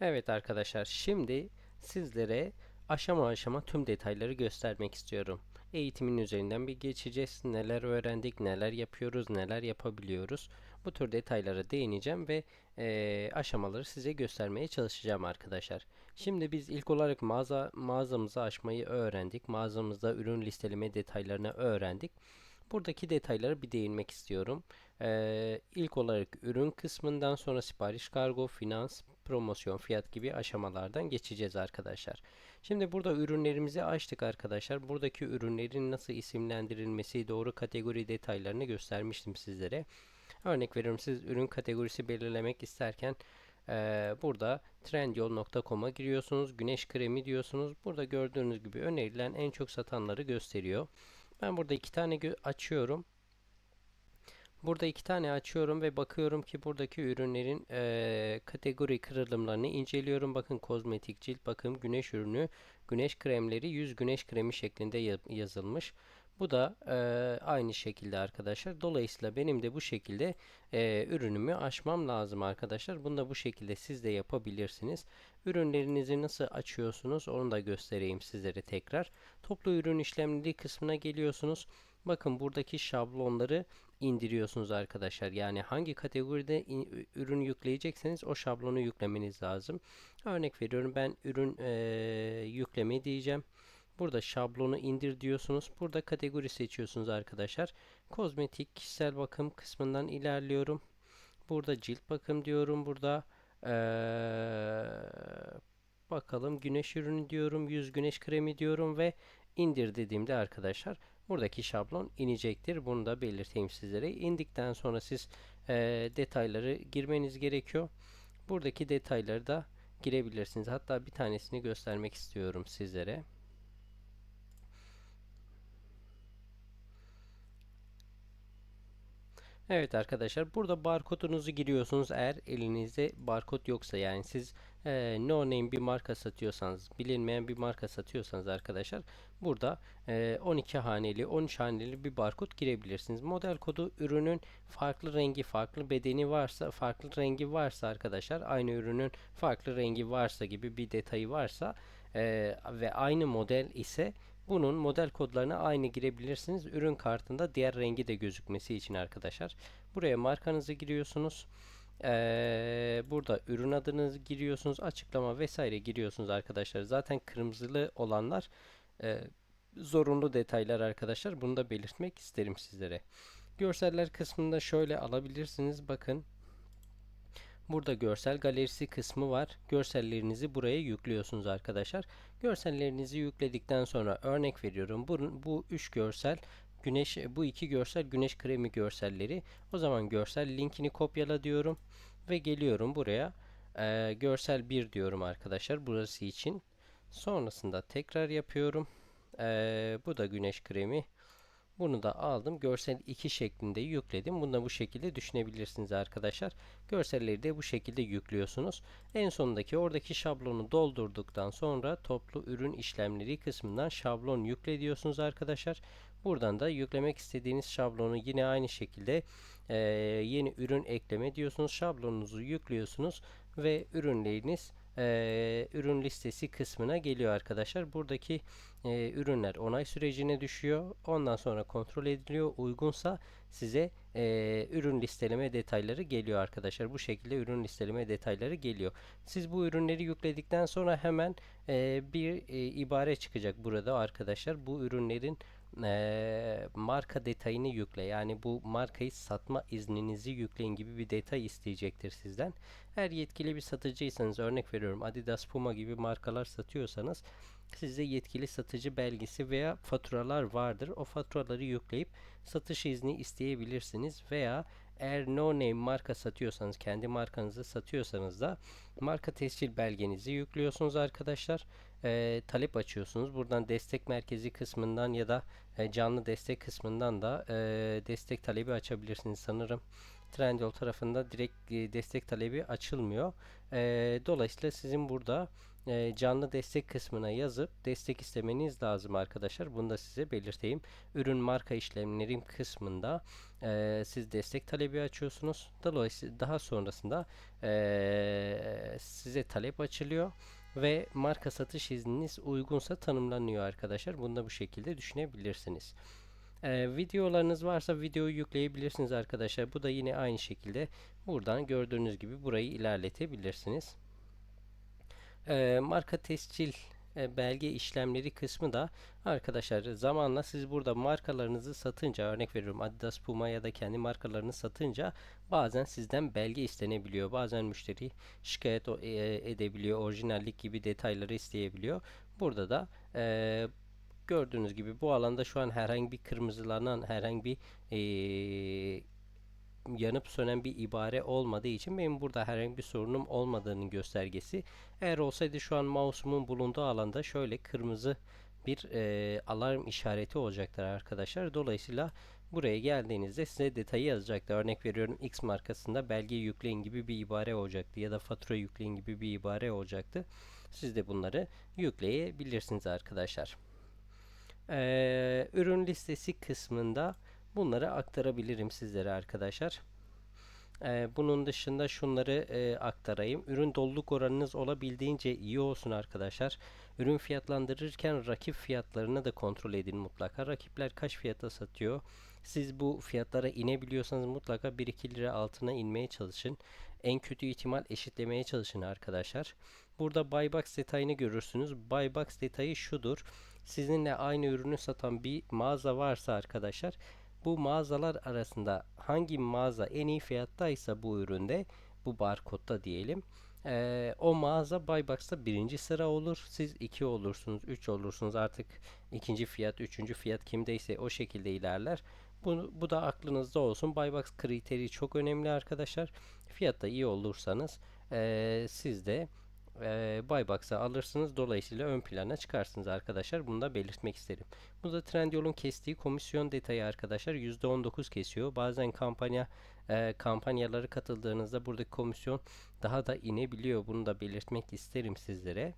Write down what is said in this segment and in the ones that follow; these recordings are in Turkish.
Evet arkadaşlar şimdi sizlere aşama aşama tüm detayları göstermek istiyorum. Eğitimin üzerinden bir geçeceğiz. Neler öğrendik, neler yapıyoruz, neler yapabiliyoruz. Bu tür detaylara değineceğim ve eee, aşamaları size göstermeye çalışacağım arkadaşlar. Şimdi biz ilk olarak mağaza mağazamızı açmayı öğrendik. Mağazamızda ürün listeleme detaylarını öğrendik. Buradaki detaylara bir değinmek istiyorum. Ee, ilk olarak ürün kısmından sonra sipariş kargo, finans, promosyon, fiyat gibi aşamalardan geçeceğiz arkadaşlar. Şimdi burada ürünlerimizi açtık arkadaşlar. Buradaki ürünlerin nasıl isimlendirilmesi, doğru kategori detaylarını göstermiştim sizlere. Örnek veriyorum siz ürün kategorisi belirlemek isterken eee, burada trendyol.com'a giriyorsunuz. Güneş kremi diyorsunuz. Burada gördüğünüz gibi önerilen en çok satanları gösteriyor. Ben burada iki tane açıyorum. Burada iki tane açıyorum ve bakıyorum ki buradaki ürünlerin eee, kategori kırılımlarını inceliyorum. Bakın kozmetik, cilt bakım, güneş ürünü, güneş kremleri, yüz güneş kremi şeklinde ya- yazılmış. Bu da eee, aynı şekilde arkadaşlar. Dolayısıyla benim de bu şekilde eee, ürünümü açmam lazım arkadaşlar. Bunu da bu şekilde siz de yapabilirsiniz. Ürünlerinizi nasıl açıyorsunuz onu da göstereyim sizlere tekrar. Toplu ürün işlemleri kısmına geliyorsunuz. Bakın buradaki şablonları indiriyorsunuz arkadaşlar. Yani hangi kategoride in- ürün yükleyecekseniz o şablonu yüklemeniz lazım. Örnek veriyorum ben ürün eee, yükleme diyeceğim. Burada şablonu indir diyorsunuz. Burada kategori seçiyorsunuz arkadaşlar. Kozmetik, kişisel bakım kısmından ilerliyorum. Burada cilt bakım diyorum. Burada eee, bakalım güneş ürünü diyorum. Yüz güneş kremi diyorum ve indir dediğimde arkadaşlar buradaki şablon inecektir. Bunu da belirteyim sizlere. İndikten sonra siz eee, detayları girmeniz gerekiyor. Buradaki detayları da girebilirsiniz. Hatta bir tanesini göstermek istiyorum sizlere. Evet arkadaşlar burada barkodunuzu giriyorsunuz eğer elinizde barkod yoksa yani siz e, no name bir marka satıyorsanız bilinmeyen bir marka satıyorsanız arkadaşlar burada e, 12 haneli 13 haneli bir barkod girebilirsiniz. Model kodu ürünün farklı rengi farklı bedeni varsa farklı rengi varsa arkadaşlar aynı ürünün farklı rengi varsa gibi bir detayı varsa e, ve aynı model ise bunun model kodlarına aynı girebilirsiniz. Ürün kartında diğer rengi de gözükmesi için arkadaşlar. Buraya markanızı giriyorsunuz. Ee, burada ürün adınızı giriyorsunuz. Açıklama vesaire giriyorsunuz arkadaşlar. Zaten kırmızılı olanlar e, zorunlu detaylar arkadaşlar. Bunu da belirtmek isterim sizlere. Görseller kısmında şöyle alabilirsiniz. Bakın Burada görsel galerisi kısmı var. Görsellerinizi buraya yüklüyorsunuz arkadaşlar. Görsellerinizi yükledikten sonra örnek veriyorum. Bu, bu üç görsel güneş bu iki görsel güneş kremi görselleri. O zaman görsel linkini kopyala diyorum ve geliyorum buraya. Ee, görsel 1 diyorum arkadaşlar burası için. Sonrasında tekrar yapıyorum. Ee, bu da güneş kremi. Bunu da aldım. Görsel 2 şeklinde yükledim. Bunu da bu şekilde düşünebilirsiniz arkadaşlar. Görselleri de bu şekilde yüklüyorsunuz. En sondaki oradaki şablonu doldurduktan sonra toplu ürün işlemleri kısmından şablon yükle diyorsunuz arkadaşlar. Buradan da yüklemek istediğiniz şablonu yine aynı şekilde e, yeni ürün ekleme diyorsunuz. Şablonunuzu yüklüyorsunuz ve ürünleriniz e, ürün listesi kısmına geliyor arkadaşlar. Buradaki e, ürünler onay sürecine düşüyor. Ondan sonra kontrol ediliyor. Uygunsa size e, ürün listeleme detayları geliyor arkadaşlar. Bu şekilde ürün listeleme detayları geliyor. Siz bu ürünleri yükledikten sonra hemen e, bir e, ibare çıkacak burada arkadaşlar. Bu ürünlerin e, marka detayını yükle. Yani bu markayı satma izninizi yükleyin gibi bir detay isteyecektir sizden. Eğer yetkili bir satıcıysanız örnek veriyorum Adidas, Puma gibi markalar satıyorsanız sizde yetkili satıcı belgesi veya faturalar vardır. O faturaları yükleyip satış izni isteyebilirsiniz veya eğer no name marka satıyorsanız kendi markanızı satıyorsanız da marka tescil belgenizi yüklüyorsunuz arkadaşlar. Ee, talep açıyorsunuz. Buradan destek merkezi kısmından ya da e, canlı destek kısmından da e, destek talebi açabilirsiniz sanırım. Trendyol tarafında direkt e, destek talebi açılmıyor. E, dolayısıyla sizin burada e, canlı destek kısmına yazıp destek istemeniz lazım arkadaşlar. Bunu da size belirteyim. Ürün marka işlemlerim kısmında e, siz destek talebi açıyorsunuz. Dolayısıyla daha sonrasında e, siz size talep açılıyor ve marka satış izniniz uygunsa tanımlanıyor arkadaşlar. Bunu da bu şekilde düşünebilirsiniz. Ee, videolarınız varsa videoyu yükleyebilirsiniz arkadaşlar. Bu da yine aynı şekilde buradan gördüğünüz gibi burayı ilerletebilirsiniz. Ee, marka tescil belge işlemleri kısmı da arkadaşlar zamanla siz burada markalarınızı satınca örnek veriyorum Adidas, Puma ya da kendi markalarını satınca bazen sizden belge istenebiliyor. Bazen müşteri şikayet e, edebiliyor. Orijinallik gibi detayları isteyebiliyor. Burada da e, gördüğünüz gibi bu alanda şu an herhangi bir kırmızılanan herhangi bir e, yanıp sönen bir ibare olmadığı için benim burada herhangi bir sorunum olmadığının göstergesi. Eğer olsaydı şu an mouse'umun bulunduğu alanda şöyle kırmızı bir e, alarm işareti olacaktır arkadaşlar. Dolayısıyla buraya geldiğinizde size detayı yazacaktır. Örnek veriyorum X markasında belge yükleyin gibi bir ibare olacaktı ya da fatura yükleyin gibi bir ibare olacaktı. Siz de bunları yükleyebilirsiniz arkadaşlar. Ee, ürün listesi kısmında bunları aktarabilirim sizlere arkadaşlar. Ee, bunun dışında şunları e, aktarayım. Ürün doluluk oranınız olabildiğince iyi olsun arkadaşlar. Ürün fiyatlandırırken rakip fiyatlarını da kontrol edin mutlaka. Rakipler kaç fiyata satıyor? Siz bu fiyatlara inebiliyorsanız mutlaka 1-2 lira altına inmeye çalışın. En kötü ihtimal eşitlemeye çalışın arkadaşlar. Burada buy box detayını görürsünüz. Buy box detayı şudur. Sizinle aynı ürünü satan bir mağaza varsa arkadaşlar bu mağazalar arasında hangi mağaza en iyi fiyattaysa bu üründe bu barkodta diyelim ee, o mağaza Buybox'ta birinci sıra olur. Siz iki olursunuz, üç olursunuz. Artık ikinci fiyat, üçüncü fiyat kimdeyse o şekilde ilerler. Bu, bu da aklınızda olsun. Buybox kriteri çok önemli arkadaşlar. Fiyatta iyi olursanız ee, siz de e, Buybox'a alırsınız. Dolayısıyla ön plana çıkarsınız arkadaşlar. Bunu da belirtmek isterim. Bu da Trendyol'un kestiği komisyon detayı arkadaşlar. %19 kesiyor. Bazen kampanya e, kampanyaları katıldığınızda buradaki komisyon daha da inebiliyor. Bunu da belirtmek isterim sizlere.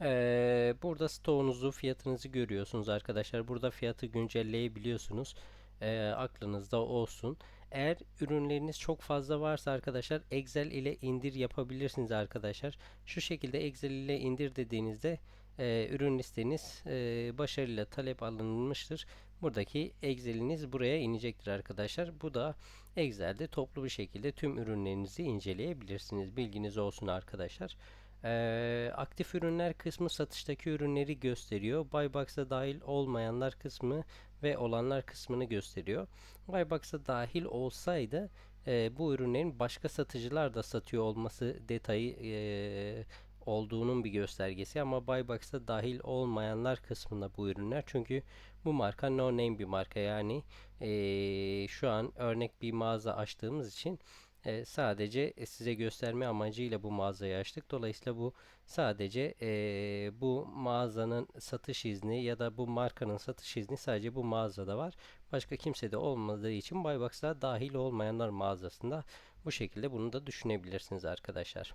Ee, burada stoğunuzu, fiyatınızı görüyorsunuz arkadaşlar. Burada fiyatı güncelleyebiliyorsunuz. Ee, aklınızda olsun. Eğer ürünleriniz çok fazla varsa arkadaşlar Excel ile indir yapabilirsiniz arkadaşlar. Şu şekilde Excel ile indir dediğinizde e, ürün listeniz e, başarıyla talep alınmıştır. Buradaki Excel'iniz buraya inecektir arkadaşlar. Bu da Excel'de toplu bir şekilde tüm ürünlerinizi inceleyebilirsiniz. Bilginiz olsun arkadaşlar. Ee, aktif ürünler kısmı satıştaki ürünleri gösteriyor. Buybox'a dahil olmayanlar kısmı ve olanlar kısmını gösteriyor. Buybox'a dahil olsaydı e, bu ürünlerin başka satıcılar da satıyor olması detayı e, olduğunun bir göstergesi. Ama Buybox'a dahil olmayanlar kısmında bu ürünler. Çünkü bu marka no name bir marka. Yani e, şu an örnek bir mağaza açtığımız için e, sadece size gösterme amacıyla bu mağazayı açtık. Dolayısıyla bu sadece e, bu mağazanın satış izni ya da bu markanın satış izni sadece bu mağazada var. Başka kimse de olmadığı için Buybox'a dahil olmayanlar mağazasında bu şekilde bunu da düşünebilirsiniz arkadaşlar.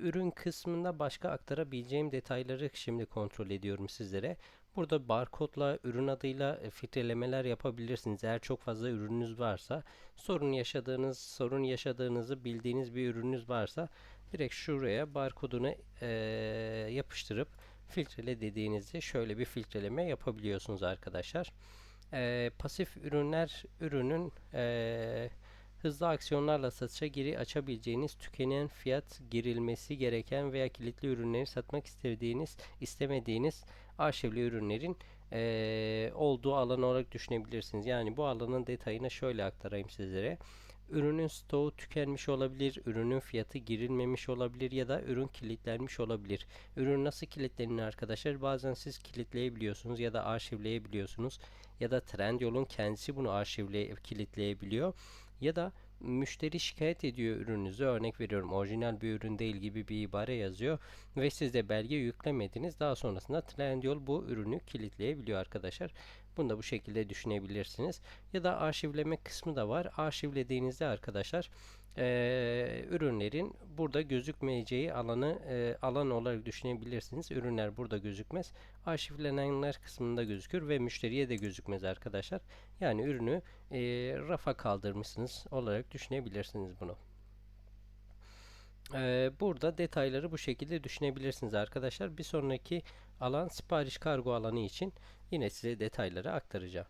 Ürün kısmında başka aktarabileceğim detayları şimdi kontrol ediyorum sizlere. Burada barkodla ürün adıyla e, filtrelemeler yapabilirsiniz. Eğer çok fazla ürününüz varsa, sorun yaşadığınız, sorun yaşadığınızı bildiğiniz bir ürününüz varsa direkt şuraya barkodunu e, yapıştırıp filtrele dediğinizde şöyle bir filtreleme yapabiliyorsunuz arkadaşlar. E, pasif ürünler ürünün e, hızlı aksiyonlarla satışa geri açabileceğiniz tükenen fiyat girilmesi gereken veya kilitli ürünleri satmak istediğiniz istemediğiniz arşivli ürünlerin e, olduğu alan olarak düşünebilirsiniz. Yani bu alanın detayını şöyle aktarayım sizlere. Ürünün stoğu tükenmiş olabilir, ürünün fiyatı girilmemiş olabilir ya da ürün kilitlenmiş olabilir. Ürün nasıl kilitlenir arkadaşlar? Bazen siz kilitleyebiliyorsunuz ya da arşivleyebiliyorsunuz ya da Trendyol'un kendisi bunu arşivle kilitleyebiliyor ya da müşteri şikayet ediyor ürününüzü. Örnek veriyorum orijinal bir ürün değil gibi bir ibare yazıyor ve siz de belge yüklemediniz. Daha sonrasında Trendyol bu ürünü kilitleyebiliyor arkadaşlar. Bunu da bu şekilde düşünebilirsiniz. Ya da arşivleme kısmı da var. Arşivlediğinizde arkadaşlar e, ürünlerin burada gözükmeyeceği alanı e, alan olarak düşünebilirsiniz. Ürünler burada gözükmez. Arşivlenenler kısmında gözükür ve müşteriye de gözükmez arkadaşlar. Yani ürünü e, rafa kaldırmışsınız olarak düşünebilirsiniz bunu. Burada detayları bu şekilde düşünebilirsiniz arkadaşlar. Bir sonraki alan sipariş kargo alanı için yine size detayları aktaracağım.